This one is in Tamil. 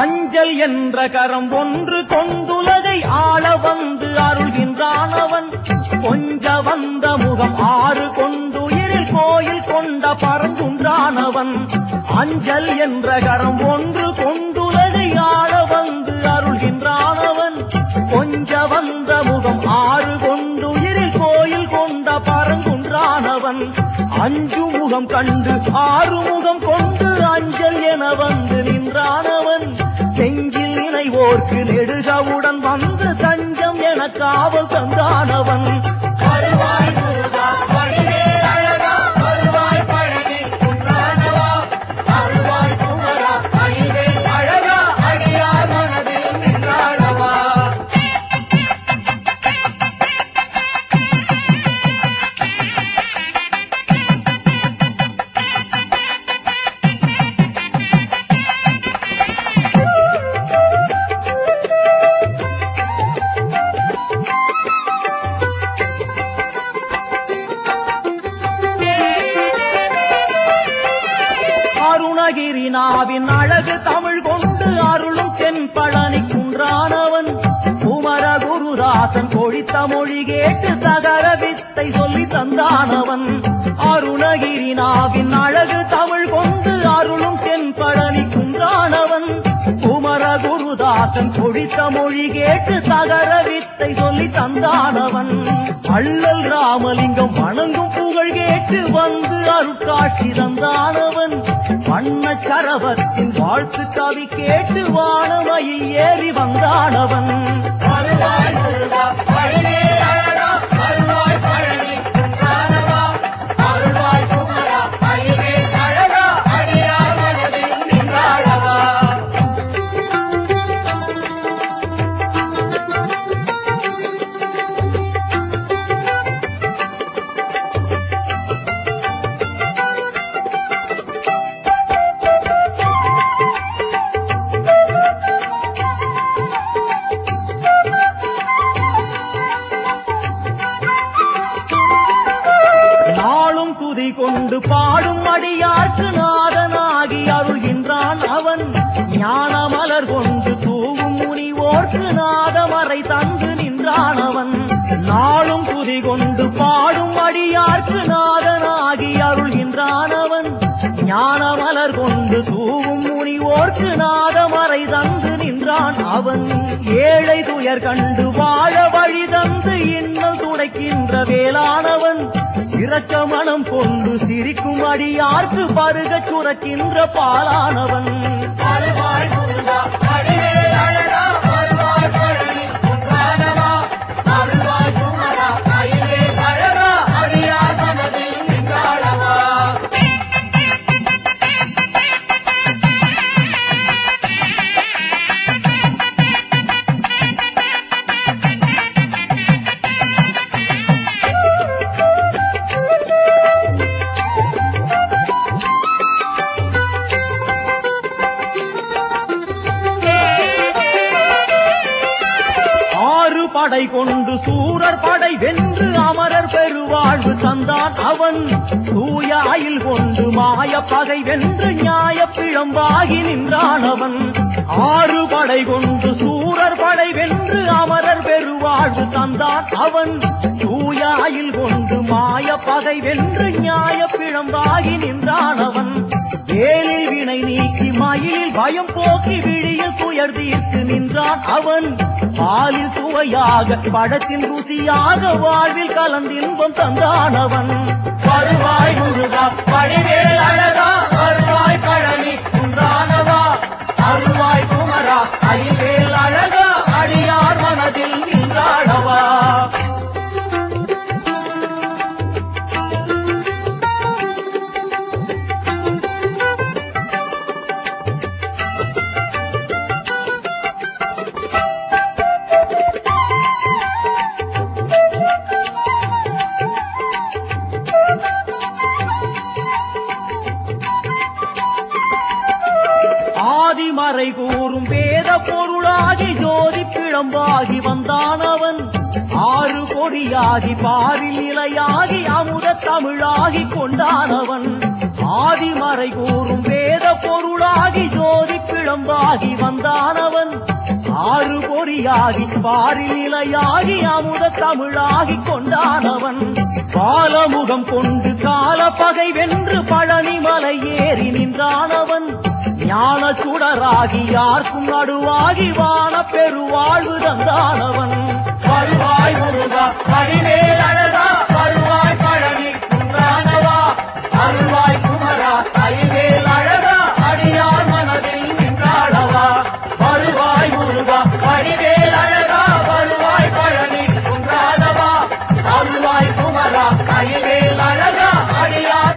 அஞ்சல் என்ற கரம் ஒன்று கொண்டுலகை ஆள வந்து அருள்கின்றான் அவன். கொஞ்ச வந்த முகம் ஆறு கொண்டுயிரில் கோயில் கொண்ட பரங்குன்றான் அவன். அஞ்சல் என்ற கரம் ஒன்று கொண்டுலகை ஆள வந்து அருள்கின்றான் அவன். கொஞ்ச வந்த முகம் ஆறு கொண்டுயிரில் கோயில் கொண்ட பரங்குன்றானவன் அஞ்சு முகம் கண்டு ஆறு முகம் கொண்டு அஞ்சல் என வந்து நின்றான். போர்க்கு நெடுகவுடன் வந்து தஞ்சம் என காவல் தந்தானவன். அருணகிரி நாவின் அழகு தமிழ் கொண்டு அருளும் தென் பழனி குன்றானவன். குமர குருதாசன் கொழித்த மொழி கேட்டு தகர வித்தை சொல்லி தந்தானவன். அருணகிரி நாவின் அழகு தமிழ் கொண்டு அருளும் தென் பழனி குன்றானவன். குமர குருதாசன் கொழித்த மொழி கேட்டு தகர வித்தை சொல்லி தந்தானவன். அள்ளல் ராமலிங்கம் வணங்கும் புகழ் கேட்டு வந்து அருட்காட்சி தந்தானவன். வண்ண சரவத்தின் வாழ்த்து கவி கேட்டு வானமையில் ஏறி வந்தானவன். நாளும் கொண்டு பாடும் அடியாற்று நாதனாகி அருள்கின்றான் அவன். ஞான மலர் கொண்டு தூவும் முனிவோர்க்கு நாதமறை தந்து நின்றான் அவன். நாளும் துதி கொண்டு பாடும் அடியாற்று நாதனாகி அருள்கின்றான் அவன். ஞான மலர் கொண்டு தூவும் முனிவோர்க்கு நாதமறை தந்து நின்றான் அவன். ஏழை துயர் கண்டு வாழ வழி தந்து இன்னல் துடைக்கின்ற வேளானவன். இறக்க மனம் கொண்டு சிரிக்கும் அடியார்க்கு பருக சுரக்கின்ற பாலானவன். படை கொண்டு சூரர் படை வென்று அமரர் பெருவாழ்வு தந்தான் அவன். தூய அயில் கொண்டு மாய பகை வென்று நியாய பிழம்பாகி நின்றான் அவன். ஆறு படை கொண்டு சூரர் படை வென்று அமரர் பெருவாழ்வு தந்தான் அவன். தூயாயில் கொண்டு மாய பகை வென்று நியாய பிழம்பாகி நின்றான் அவன். வேலில் வினை நீக்கி மயிலில் பயம் போக்கி விழியில் துயர் தீர்த்து நின்றான் அவன். பாலில் சுவையாக படத்தின் ருசியாக வாழ்வில் கலந்தின்பம் தந்தான் அவன். வருவாய் முருகா வடிவேல் அழகா வருவாய் பழனி குமரா அறிவேல் அழகா அடியார் மனதில் நின்றாடவா ஆதிமறை கூறும் பொருளாகி ஜோதி பிழம்பாகி வந்தான் அவன். ஆறு பொறியாகி பாரில் இலையாகி அமுத தமிழாகி கொண்டானவன் ஆதிமறை கூறும் வேத பொருளாகி ஜோதி பிழம்பாகி வந்தானவன் ஆறு பொறியாகி பாரில் நிலையாகி அமுத தமிழாகி கொண்டானவன். பாலமுகம் கொண்டு கால பகை வென்று பழனி மலை ஏறி நின்றானவன். ஞான சுடராகி யாருக்கும் நடுவாகி வான பெருவாழ்வு தந்தானவன்.